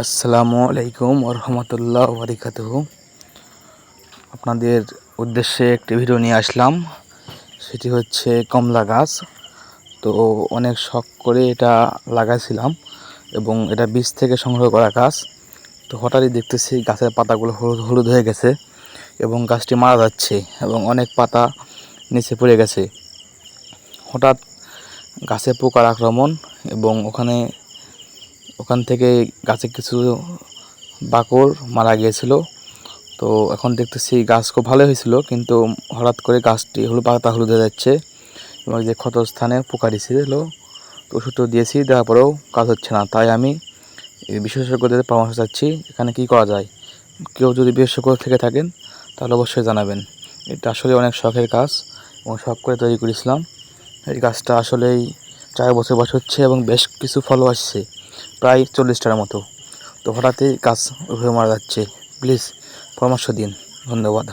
আসসালামু আলাইকুম রহমতুল্লাহ বারিকাত আপনাদের উদ্দেশ্যে একটি ভিডিও নিয়ে আসলাম। সেটি হচ্ছে কমলা গাছ। তো অনেক শখ করে এটা লাগাইছিলাম এবং এটা বীজ থেকে সংগ্রহ করা গাছ। তো হঠাৎই দেখতেছি গাছের পাতাগুলো হলুদ হলুদ হয়ে গেছে এবং গাছটি মারা যাচ্ছে এবং অনেক পাতা নিচে পড়ে গেছে। হঠাৎ গাছে পোকার আক্রমণ এবং ওখানে ওখান থেকে গাছে কিছু বাকড় মারা গিয়েছিল। তো এখন দেখতেছি গাছ খুব ভালো হয়েছিল, কিন্তু হঠাৎ করে গাছটি হলুদ পাতা হলুদ হয়ে যাচ্ছে এবং যে ক্ষত স্থানে পোকা দিয়েছিল তো ওষুধ দিয়েছি, দেওয়ার পরেও কাজ হচ্ছে না। তাই আমি বিশেষজ্ঞদের পরামর্শ চাচ্ছি, এখানে কি করা যায়? কেউ যদি বিশেষজ্ঞ থেকে থাকেন, তাহলে অবশ্যই জানাবেন। এটা আসলে অনেক শখের কাজ এবং শখ করে তৈরি করেছিলাম। এই গাছটা আসলেই চার বছর বছর হচ্ছে এবং বেশ কিছু ফলও আসছে। প্রায় চল্লিশটার মতো। তো হঠাৎই গাছ হয়ে মারা যাচ্ছে। প্লিজ পরামর্শ দিন। ধন্যবাদ।